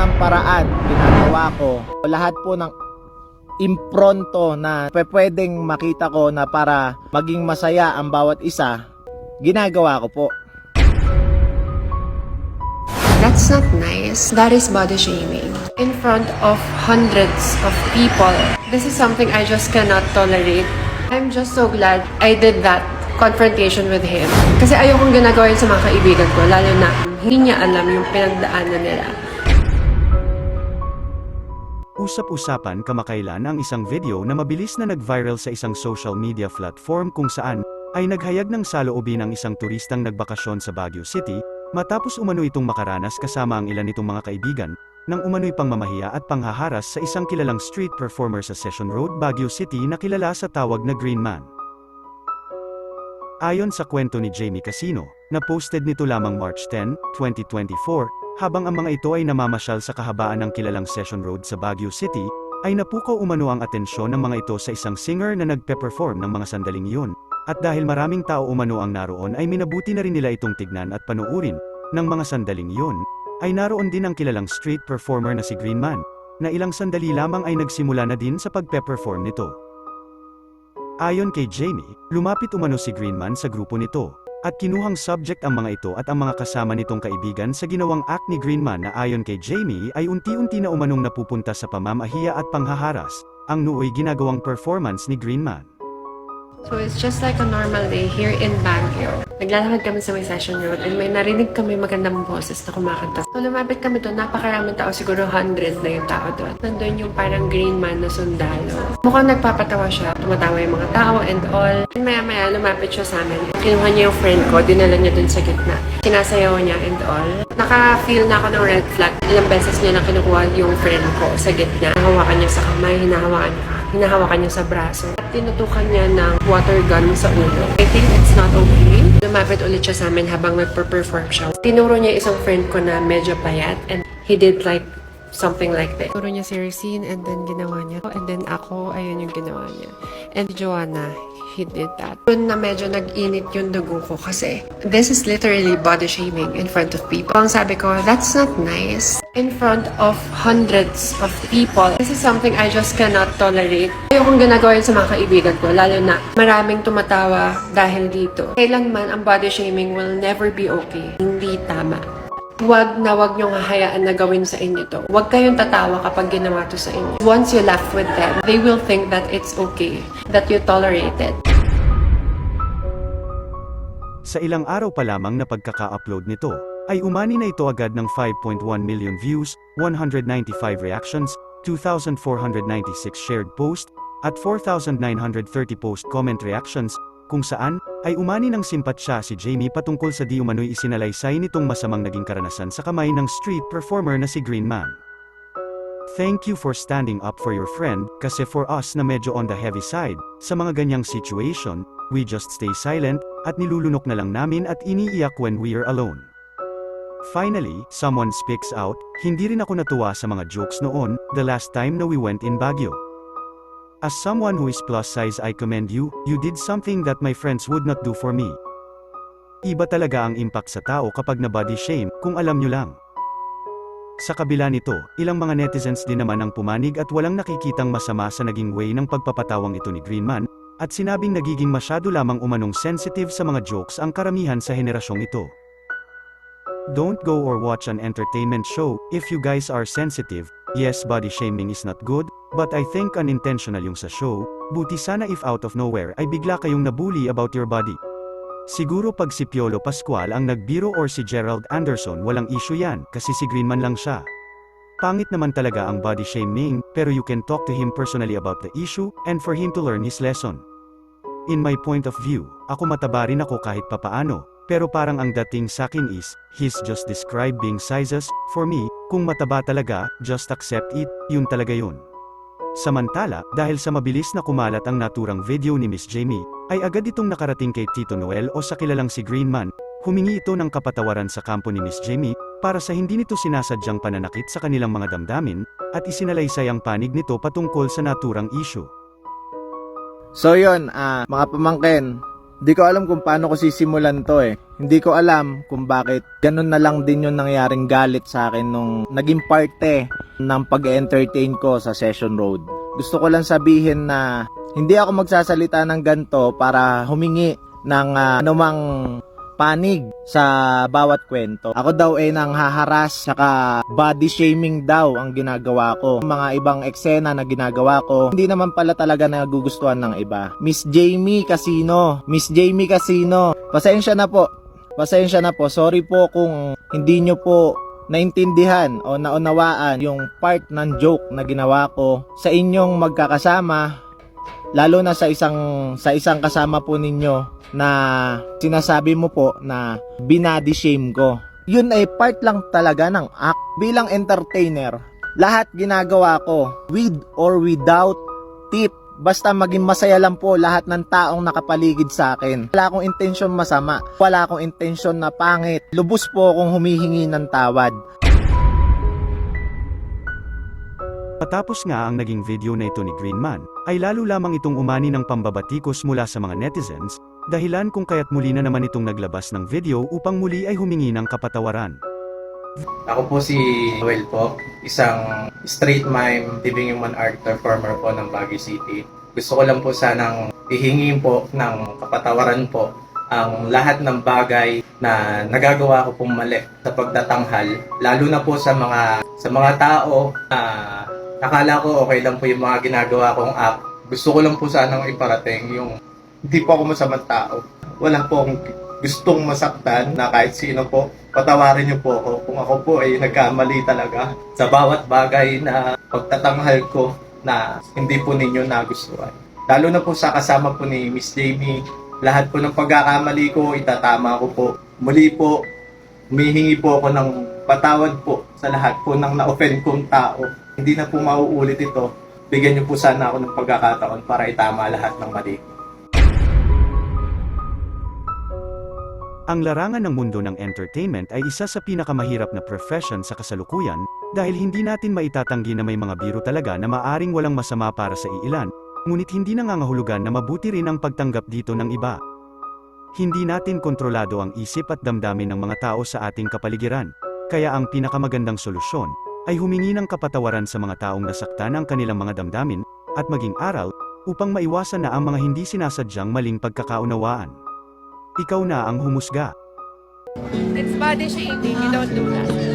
ng paraan ginagawa ko, lahat po ng impronto na pwedeng makita ko na para maging masaya ang bawat isa, ginagawa ko po. That's not nice. That is body shaming. In front of hundreds of people. This is something I just cannot tolerate. I'm just so glad I did that confrontation with him. Kasi ayokong ginagawa yun sa mga kaibigan ko, lalo na hindi niya alam yung pinagdaanan nila. Usap-usapan kamakailan ang isang video na mabilis na nag-viral sa isang social media platform kung saan ay naghayag ng saloobin ang isang turistang nagbakasyon sa Baguio City, matapos umano itong makaranas kasama ang ilan nitong mga kaibigan, nang umano'y pangmamahiya at panghaharas sa isang kilalang street performer sa Session Road, Baguio City na kilala sa tawag na Green Man. Ayon sa kwento ni Jamie Casino, na posted nito lamang March 10, 2024, habang ang mga ito ay namamasyal sa kahabaan ng kilalang Session Road sa Baguio City, ay napukaw umano ang atensyon ng mga ito sa isang singer na nagpe-perform ng mga sandaling iyon. At dahil maraming tao umano ang naroon ay minabuti na rin nila itong tignan at panuurin, ng mga sandaling iyon, ay naroon din ang kilalang street performer na si Green Man, na ilang sandali lamang ay nagsimula na din sa pagpe-perform nito. Ayon kay Jamie, lumapit umano si Greenman sa grupo nito, at kinuhang subject ang mga ito at ang mga kasama nitong kaibigan sa ginawang act ni Greenman na ayon kay Jamie ay unti-unti na umanong napupunta sa pamamahiya at panghaharas, ang nooy ginagawang performance ni Greenman. So it's just like a normal day here in Baguio. Naglalakad kami sa may session road and may narinig kami magandang boses na kumakanta. So lumapit kami doon, napakaraming tao, siguro 100 na yung tao doon. Nandun yung parang green man na sundalo. Mukhang nagpapatawa siya, tumatawa yung mga tao and all. And maya maya lumapit siya sa amin. Kinuha niya yung friend ko, dinala niya doon sa gitna. Sinasayaw niya and all. Naka-feel na ako ng red flag. Ilang beses niya na kinukuha yung friend ko sa gitna. Hinahawakan niya sa kamay, hinahawakan niya hinahawakan niya sa braso. At tinutukan niya ng water gun sa ulo. I think it's not okay. Lumapit ulit siya sa amin habang nagper-perform siya. Tinuro niya isang friend ko na medyo payat and he did like something like that. Tinuro niya si Racine and then ginawa niya. And then ako, ayun yung ginawa niya. And Joanna, he did that. Doon na medyo nag-init yung dugo ko kasi this is literally body shaming in front of people. Ang sabi ko, that's not nice. In front of hundreds of people. This is something I just cannot tolerate. Ayokong ginagawa yun sa mga kaibigan ko, lalo na maraming tumatawa dahil dito. Kailanman ang body shaming will never be okay. Hindi tama. Huwag na huwag niyong hahayaan na gawin sa inyo to. Huwag kayong tatawa kapag ginawa to sa inyo. Once you laugh with them, they will think that it's okay, that you tolerate it. Sa ilang araw pa lamang na pagkaka-upload nito, ay umani na ito agad ng 5.1 million views, 195 reactions, 2,496 shared post, at 4,930 post comment reactions, kung saan, ay umani ng simpatsya si Jamie patungkol sa di umano'y isinalaysay nitong masamang naging karanasan sa kamay ng street performer na si Green Man. Thank you for standing up for your friend, kasi for us na medyo on the heavy side, sa mga ganyang situation, we just stay silent, at nilulunok na lang namin at iniiyak when we're alone. Finally, someone speaks out, hindi rin ako natuwa sa mga jokes noon, the last time na we went in Baguio. As someone who is plus size I commend you, you did something that my friends would not do for me. Iba talaga ang impact sa tao kapag na body shame, kung alam nyo lang. Sa kabila nito, ilang mga netizens din naman ang pumanig at walang nakikitang masama sa naging way ng pagpapatawang ito ni Greenman, at sinabing nagiging masyado lamang umanong sensitive sa mga jokes ang karamihan sa henerasyong ito. Don't go or watch an entertainment show, if you guys are sensitive, yes body shaming is not good, but I think unintentional yung sa show, buti sana if out of nowhere ay bigla kayong nabully about your body. Siguro pag si Piolo Pascual ang nagbiro or si Gerald Anderson walang issue yan, kasi si Greenman lang siya. Pangit naman talaga ang body shaming, pero you can talk to him personally about the issue, and for him to learn his lesson. In my point of view, ako mataba rin ako kahit papaano, pero parang ang dating sakin is, he's just describing sizes, for me, kung mataba talaga, just accept it, yun talaga yun. Samantala, dahil sa mabilis na kumalat ang naturang video ni Miss Jamie, ay agad itong nakarating kay Tito Noel o sa kilalang si Greenman, humingi ito ng kapatawaran sa kampo ni Miss Jamie, para sa hindi nito sinasadyang pananakit sa kanilang mga damdamin, at isinalaysay ang panig nito patungkol sa naturang issue. So yun, ah, mga pamangkin, Hindi ko alam kung paano ko sisimulan to eh. Hindi ko alam kung bakit ganun na lang din yung nangyaring galit sa akin nung naging parte ng pag-entertain ko sa Session Road. Gusto ko lang sabihin na hindi ako magsasalita ng ganto para humingi ng ah, anumang panig sa bawat kwento. Ako daw ay nang haharas saka body shaming daw ang ginagawa ko. Mga ibang eksena na ginagawa ko, hindi naman pala talaga nagugustuhan ng iba. Miss Jamie Casino, Miss Jamie Casino, pasensya na po. Pasensya na po. Sorry po kung hindi nyo po naintindihan o naunawaan yung part ng joke na ginawa ko sa inyong magkakasama lalo na sa isang sa isang kasama po ninyo na sinasabi mo po na binady shame ko. Yun ay part lang talaga ng act. Bilang entertainer, lahat ginagawa ko with or without tip. Basta maging masaya lang po lahat ng taong nakapaligid sa akin. Wala akong intensyon masama. Wala akong intensyon na pangit. Lubos po akong humihingi ng tawad. Patapos nga ang naging video na ito ni Greenman, ay lalo lamang itong umani ng pambabatikos mula sa mga netizens, dahilan kung kaya't muli na naman itong naglabas ng video upang muli ay humingi ng kapatawaran. Ako po si Noel po, isang straight mime, living human art performer po ng Baguio City. Gusto ko lang po sanang ihingi po ng kapatawaran po ang lahat ng bagay na nagagawa ko pong mali sa pagtatanghal, lalo na po sa mga sa mga tao na akala ko okay lang po yung mga ginagawa kong app. Gusto ko lang po sanang iparating yung hindi po ako masamang tao. Wala po akong gustong masaktan na kahit sino po, patawarin niyo po ako kung ako po ay nagkamali talaga sa bawat bagay na pagtatanghal ko na hindi po ninyo nagustuhan. Lalo na po sa kasama po ni Miss Jamie, lahat po ng pagkakamali ko, itatama ko po. Muli po, humihingi po ako ng patawad po sa lahat po ng na-offend kong tao. Hindi na po mauulit ito. Bigyan niyo po sana ako ng pagkakataon para itama lahat ng mali ko. Ang larangan ng mundo ng entertainment ay isa sa pinakamahirap na profession sa kasalukuyan, dahil hindi natin maitatanggi na may mga biro talaga na maaring walang masama para sa iilan, ngunit hindi nangangahulugan na mabuti rin ang pagtanggap dito ng iba. Hindi natin kontrolado ang isip at damdamin ng mga tao sa ating kapaligiran, kaya ang pinakamagandang solusyon ay humingi ng kapatawaran sa mga taong nasaktan ang kanilang mga damdamin at maging aral upang maiwasan na ang mga hindi sinasadyang maling pagkakaunawaan. Ikaw na ang humusga. It's body shaming. You don't do that.